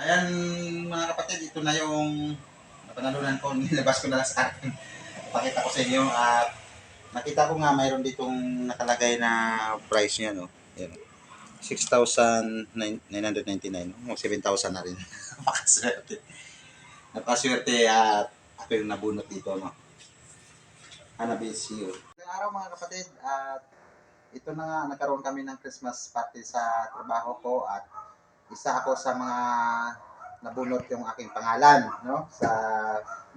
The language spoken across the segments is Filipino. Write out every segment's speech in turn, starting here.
Ayan mga kapatid, ito na yung napanalunan ko. Nilabas ko na lang sa akin. Pakita ko sa inyo at nakita ko nga mayroon ditong nakalagay na price niya no. Yan. 6,999. Mga 7,000 na rin. Napakaswerte. Napakaswerte at ako yung nabunot dito no. Hanabi you. Ngayong araw mga kapatid at ito na nga nagkaroon kami ng Christmas party sa trabaho ko at isa ako sa mga nabunot yung aking pangalan no sa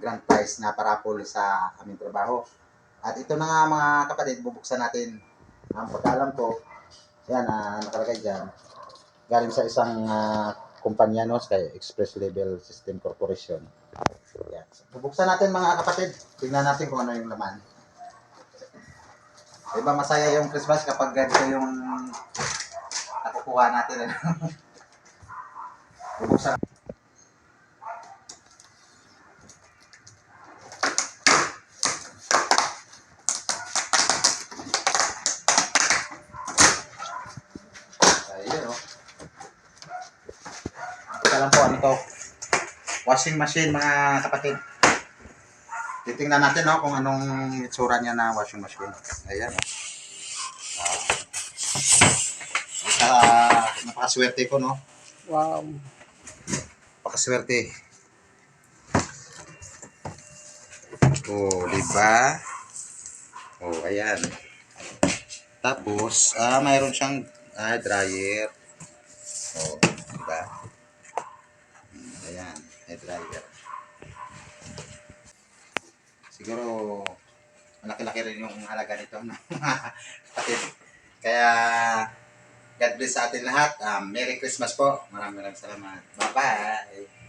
grand prize na parapol sa aming trabaho. At ito na nga mga kapatid, bubuksan natin. Ang pagkalam ko, yan, ah, nakalagay dyan. Galing sa isang ah, kumpanya, no, sa Express Level System Corporation. Yan. So, bubuksan natin mga kapatid. Tingnan natin kung ano yung laman. Diba masaya yung Christmas kapag ganito yung nakukuha natin. Bubuksan. Oh. Lang po, ano to? Washing machine, mga kapatid. Titingnan natin, no, kung anong itsura niya na washing machine. Ayan, oh. Wow. Saka, napakaswerte ko, no? Wow. Napakaswerte. Oh, di? Oh, ayan. Tapos, ah, mayroon siyang ah, dryer. Oh, di ba? Ayan, may dryer. Siguro, malaki-laki rin yung halaga nito. no? Kaya, God bless sa atin lahat. Um, Merry Christmas po. Maraming maraming salamat. Bye-bye.